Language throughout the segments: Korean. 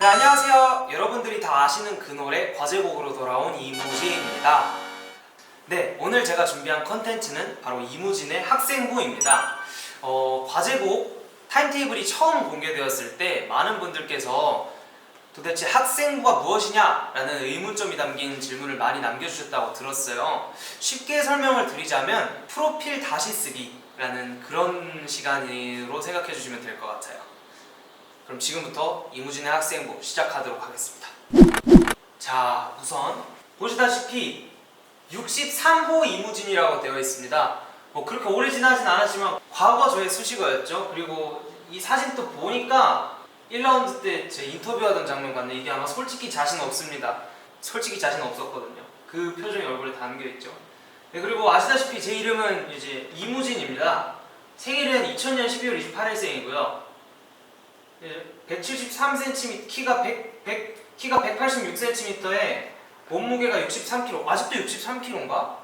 네, 안녕하세요. 여러분들이 다 아시는 그 노래 과제곡으로 돌아온 이무진입니다. 네, 오늘 제가 준비한 컨텐츠는 바로 이무진의 학생부입니다. 어, 과제곡 타임테이블이 처음 공개되었을 때 많은 분들께서 도대체 학생부가 무엇이냐라는 의문점이 담긴 질문을 많이 남겨주셨다고 들었어요. 쉽게 설명을 드리자면 프로필 다시 쓰기라는 그런 시간으로 생각해 주시면 될 것 같아요. 그럼 지금부터 이무진의 학생부 시작하도록 하겠습니다. 자, 우선 보시다시피 63호 이무진이라고 되어 있습니다. 뭐 그렇게 오래 지나진 않았지만 과거 저의 수식어였죠. 그리고 이 사진 또 보니까 1라운드 때 제 인터뷰하던 장면 같네. 이게 아마 솔직히 자신 없습니다. 솔직히 자신 없었거든요. 그 표정이 얼굴에 담겨 있죠. 네, 그리고 아시다시피 제 이름은 이제 이무진입니다. 생일은 2000년 12월 28일생이고요. 173cm, 키가 100, 100 키가 186cm에 몸무게가 63kg. 아직도 63kg인가?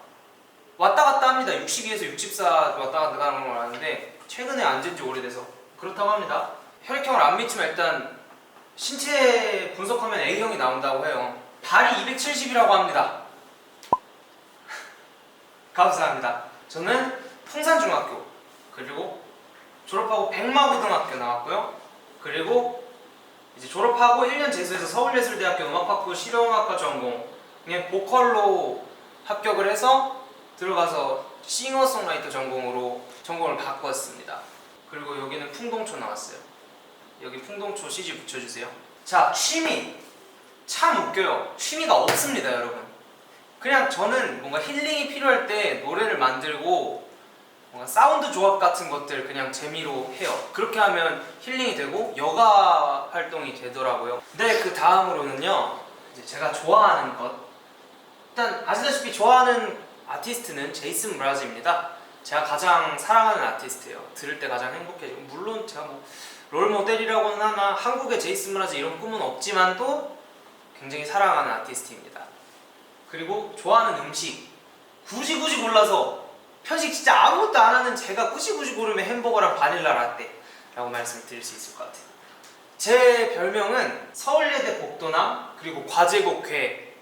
왔다 갔다 합니다. 62에서 64 왔다 갔다 가는 걸 아는데 최근에 앉은 지 오래돼서 그렇다고 합니다. 혈액형을 안 믿지만 일단 신체 분석하면 A형이 나온다고 해요. 발이 270이라고 합니다. 감사합니다. 저는 풍산중학교 그리고 졸업하고 백마고등학교 나왔고요. 그리고 이제 졸업하고 1년 재수해서 서울예술대학교 음악학부 실용음악과 전공에 보컬로 합격을 해서 들어가서 싱어송라이터 전공으로 전공을 바꿨습니다. 그리고 여기는 풍동초 나왔어요. 여기 풍동초 CG 붙여주세요. 자 취미 참 웃겨요. 취미가 없습니다, 여러분. 그냥 저는 뭔가 힐링이 필요할 때 노래를 만들고 뭔가 사운드 조합 같은 것들 그냥 재미로 해요. 그렇게 하면 힐링이 되고 여가 활동이 되더라고요. 네, 그 다음으로는요. 이제 제가 좋아하는 것. 일단 아시다시피 좋아하는 아티스트는 제이슨 브라즈입니다. 제가 가장 사랑하는 아티스트예요. 들을 때 가장 행복해지고 물론 제가 뭐 롤모델이라고는 하나 한국의 제이슨 브라즈 이런 꿈은 없지만도 굉장히 사랑하는 아티스트입니다. 그리고 좋아하는 음식 굳이 굳이 골라서 편식 진짜 아무것도 안 하는 제가 굳이 고르면 햄버거랑 바닐라 라떼라고 말씀을 드릴 수 있을 것 같아요. 제 별명은 서울예대 복도남 그리고 과제곡회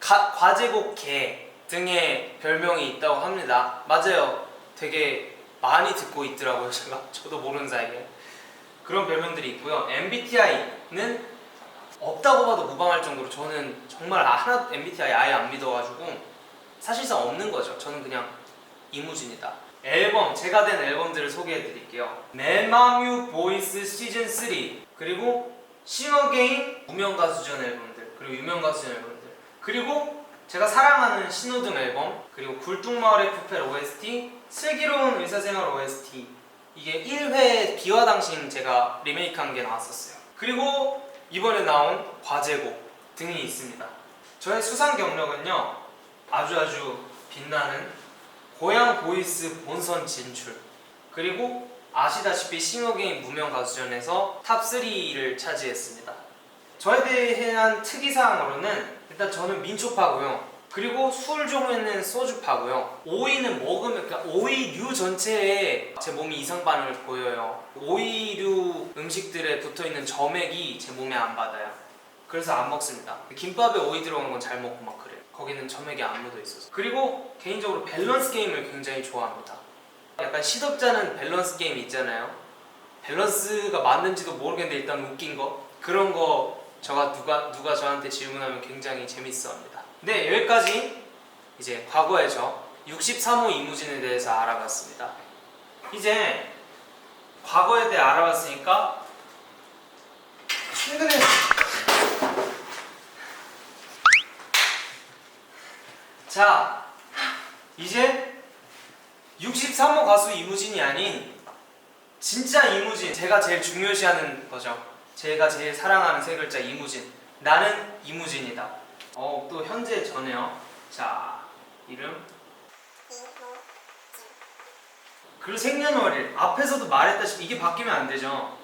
가- 과제곡개 등의 별명이 있다고 합니다. 맞아요. 되게 많이 듣고 있더라고요. 제가 저도 모르는 사이에 그런 별명들이 있고요. MBTI는 없다고 봐도 무방할 정도로 저는 정말 하나 MBTI 아예 안 믿어가지고 사실상 없는 거죠. 저는 그냥 이무진이다. 앨범 제가 된 앨범들을 소개해 드릴게요. 내맘유 보이스 시즌 3 그리고 싱어게인 무명 가수전 앨범들 그리고 유명 가수전 앨범들 그리고 제가 사랑하는 신호등 앨범 그리고 굴뚝마을의 푸펠 OST 슬기로운 의사생활 OST 이게 1회 비와 당신 제가 리메이크한 게 나왔었어요. 그리고 이번에 나온 과제곡 등이 있습니다. 저의 수상 경력은요 아주 아주 빛나는 고향 보이스 본선 진출 그리고 아시다시피 싱어게인 무명 가수전에서 탑 3를 차지했습니다. 저에 대한 특이사항으로는 일단 저는 민초파고요. 그리고 술 종류는 소주파고요. 오이는 먹으면 그러니까 오이류 전체에 제 몸이 이상 반응을 보여요. 오이류 음식들에 붙어 있는 점액이 제 몸에 안 받아요. 그래서 안 먹습니다. 김밥에 오이 들어간 건 잘 먹고 막 그래요. 거기는 점액이 안 묻어 있어서. 그리고 개인적으로 밸런스 게임을 굉장히 좋아합니다. 약간 시덥잖은 밸런스 게임 있잖아요. 밸런스가 맞는지도 모르겠는데 일단 웃긴 거 그런 거 저가 누가 누가 저한테 질문하면 굉장히 재밌어합니다. 네 여기까지 이제 과거의 저 63호 이무진에 대해서 알아봤습니다. 이제 과거에 대해 알아봤으니까 최근에 자 이제 63호 가수 이무진이 아닌 진짜 이무진 제가 제일 중요시하는 거죠. 제가 제일 사랑하는 세 글자 이무진. 나는 이무진이다. 어 또 현재 전에요. 자 이름. 그리고 생년월일. 앞에서도 말했다시피 이게 바뀌면 안 되죠.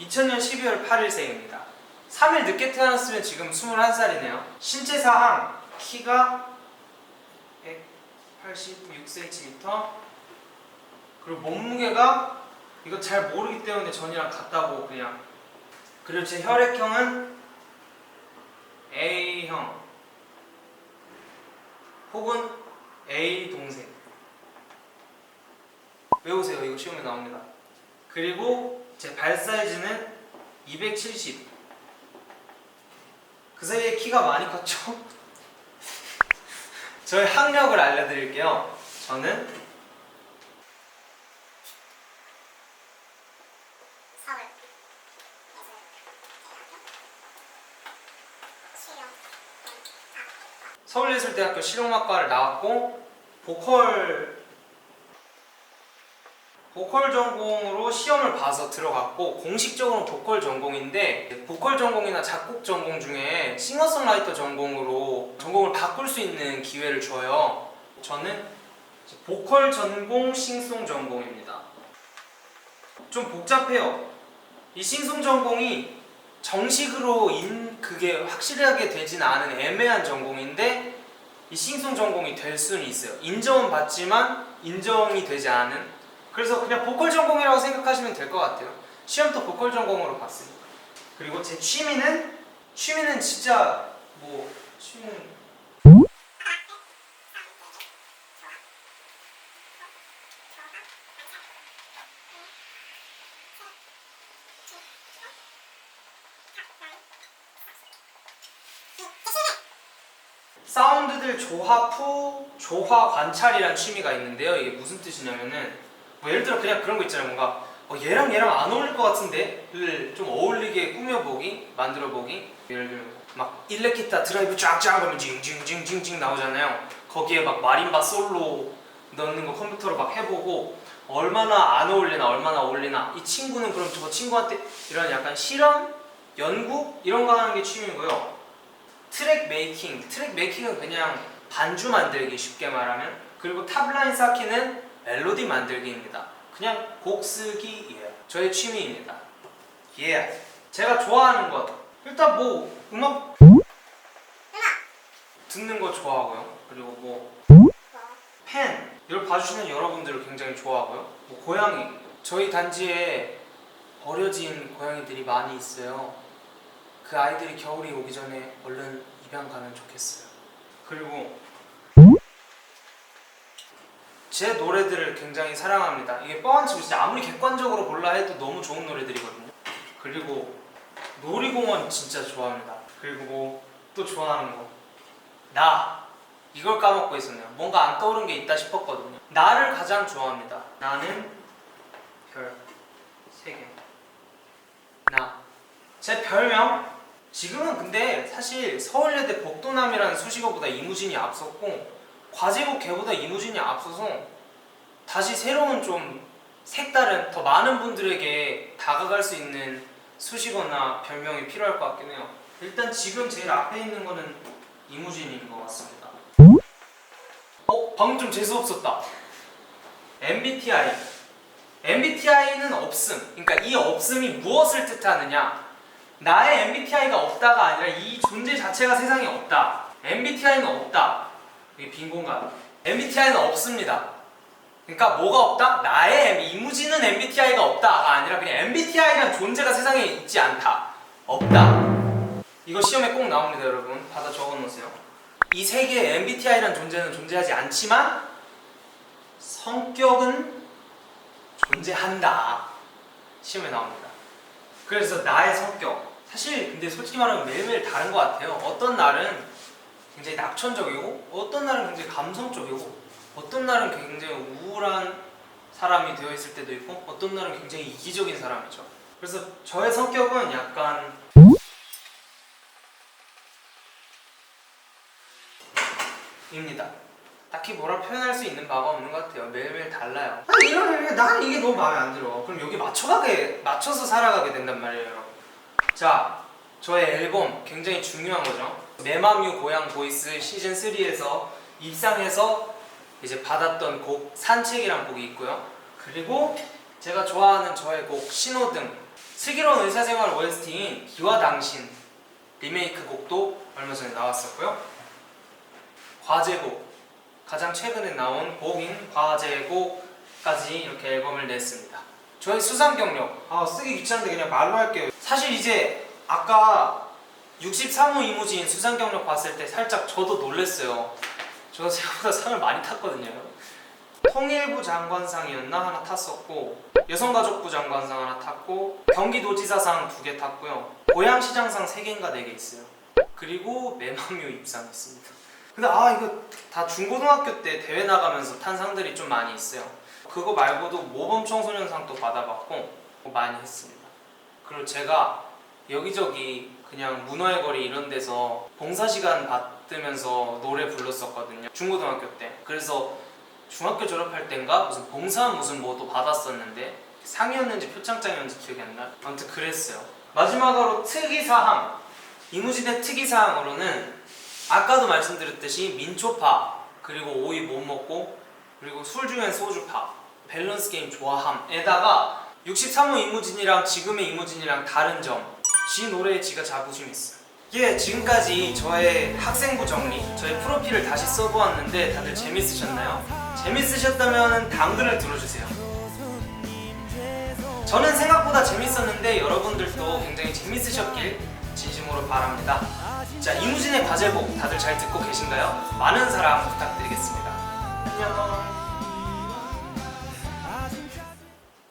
2000년 12월 8일생입니다 3일 늦게 태어났으면 지금 21살이네요. 신체 사항 키가 186cm 그리고 몸무게가 이거 잘 모르기 때문에 전이랑 같다고 그냥. 그리고 제 혈액형은 A형. 혹은 A 동생. 외우세요. 이거 시험에 나옵니다. 그리고 제 발 사이즈는 270 그 사이에 키가 많이 컸죠? 저의 학력을 알려드릴게요. 저는 서울 예술 실용 서울예술대학교 실용음악과를 나왔고 보컬 보컬 전공으로 시험을 봐서 들어갔고 공식적으로는 보컬 전공인데 보컬 전공이나 작곡 전공 중에 싱어송라이터 전공으로 전공을 바꿀 수 있는 기회를 줘요. 저는 보컬 전공 싱송 전공입니다. 좀 복잡해요. 이 싱송 전공이 정식으로 인 그게 확실하게 되진 않은 애매한 전공인데 이 싱송 전공이 될 수는 있어요. 인정은 받지만 인정이 되지 않은 그래서 그냥 보컬 전공이라고 생각하시면 될 것 같아요. 시험도 보컬 전공으로 봤으니까. 그리고 제 취미는 취미는 진짜 뭐 취미는 사운드들 조합 후 조화 관찰이란 취미가 있는데요. 이게 무슨 뜻이냐면은 뭐 예를 들어 그냥 그런 거 있잖아요. 뭔가 어, 얘랑 얘랑 안 어울릴 것 같은데를 좀 어울리게 꾸며보기, 만들어보기. 예를 들면 막 일렉기타 드라이브 쫙쫙 하면 징징징징징 나오잖아요. 거기에 막 마림바 솔로 넣는 거 컴퓨터로 막 해보고 얼마나 안 어울리나 얼마나 어울리나 이 친구는 그럼 저 친구한테 이런 약간 실험, 연구 이런 거 하는 게 취미고요. 트랙 메이킹, 트랙 메이킹은 그냥 반주 만들기 쉽게 말하면 그리고 탑라인 쌓기는 멜로디 만들기입니다. 그냥 곡 쓰기 예. 저의 취미입니다. 예. 제가 좋아하는 것 일단 뭐 음악 듣는 거 좋아하고요. 그리고 뭐 팬 이걸 봐주시는 여러분들을 굉장히 좋아하고요. 뭐 고양이 저희 단지에 버려진 고양이들이 많이 있어요. 그 아이들이 겨울이 오기 전에 얼른 입양 가면 좋겠어요. 그리고 제 노래들을 굉장히 사랑합니다. 이게 뻥한 치고 진짜 아무리 객관적으로 볼라 해도 너무 좋은 노래들이거든요. 그리고 놀이공원 진짜 좋아합니다. 그리고 뭐또 좋아하는 거. 나 이걸 까먹고 있었네요. 뭔가 안 떠오른 게 있다 싶었거든요. 나를 가장 좋아합니다. 나는 별세 개. 나. 제 별명 지금은 근데 사실 서울예대 복도남이라는 수식어보다 이무진이 앞섰고 과제곡 걔보다 이무진이 앞서서 다시 새로운 좀 색다른 더 많은 분들에게 다가갈 수 있는 수식어나 별명이 필요할 것 같긴 해요. 일단 지금 제일 앞에 있는 거는 이무진인 것 같습니다. 어? 방금 좀 재수 없었다. MBTI. MBTI는 없음. 그러니까 이 없음이 무엇을 뜻하느냐? 나의 MBTI가 없다가 아니라 이 존재 자체가 세상에 없다. MBTI는 없다. 이게 빈 공간. MBTI는 없습니다. 그러니까 뭐가 없다? 나의 이무지는 MBTI가 없다가 아니라 그냥 MBTI란 존재가 세상에 있지 않다. 없다. 이거 시험에 꼭 나옵니다, 여러분. 받아 적어 놓으세요. 이 세계에 MBTI란 존재는 존재하지 않지만 성격은 존재한다. 시험에 나옵니다. 그래서 나의 성격. 사실 근데 솔직히 말하면 매일매일 다른 것 같아요. 어떤 날은 굉장히 낙천적이고 어떤 날은 굉장히 감성적이고 어떤 날은 굉장히 우울한 사람이 되어 있을 때도 있고 어떤 날은 굉장히 이기적인 사람이죠. 그래서 저의 성격은 약간 입니다. 딱히 뭐라 표현할 수 있는 바가 없는 것 같아요. 매일매일 달라요. 아, 이러면 난 이게 너무 마음에 안 들어. 그럼 여기 맞춰가게 맞춰서 살아가게 된단 말이에요. 자, 저의 앨범 굉장히 중요한 거죠. 내맘유 고향 보이스 시즌 3에서 입상해서 이제 받았던 곡 산책이란 곡이 있고요. 그리고 제가 좋아하는 저의 곡 신호등 슬기로운 의사생활 OST인 기와 당신 리메이크 곡도 얼마 전에 나왔었고요. 과제곡 가장 최근에 나온 곡인 과제곡까지 이렇게 앨범을 냈습니다. 저의 수상 경력. 아 쓰기 귀찮은데 그냥 말로 할게요. 사실 이제 아까 63호 이무진 수상 경력 봤을 때 살짝 저도 놀랬어요. 저 생각보다 상을 많이 탔거든요. 통일부 장관상이었나 하나 탔었고 여성가족부 장관상 하나 탔고 경기도지사상 두 개 탔고요. 고양시장상 세 개인가 네 개 있어요. 그리고 매망류 입상했습니다. 근데 아 이거 다 중고등학교 때 대회 나가면서 탄 상들이 좀 많이 있어요. 그거 말고도 모범 청소년상도 받아봤고 많이 했습니다. 그리고 제가 여기저기 그냥 문화의 거리 이런 데서 봉사 시간 받으면서 노래 불렀었거든요. 중고등학교 때. 그래서 중학교 졸업할 땐가 무슨 봉사 무슨 뭐도 받았었는데 상이었는지 표창장이었는지 기억이 안 나. 아무튼 그랬어요. 마지막으로 특이 사항. 이무진의 특이 사항으로는 아까도 말씀드렸듯이 민초파 그리고 오이 못 먹고 그리고 술 중엔 소주파 밸런스 게임 좋아함에다가 63호 이무진이랑 지금의 이무진이랑 다른 점. 지 노래에 지가 자부심 있어. 예, 지금까지 저의 학생부 정리, 저의 프로필을 다시 써보았는데 다들 재밌으셨나요? 재밌으셨다면 당근을 들어주세요. 저는 생각보다 재밌었는데 여러분들도 굉장히 재밌으셨길 진심으로 바랍니다. 자, 이무진의 과제복 다들 잘 듣고 계신가요? 많은 사랑 부탁드리겠습니다. 안녕.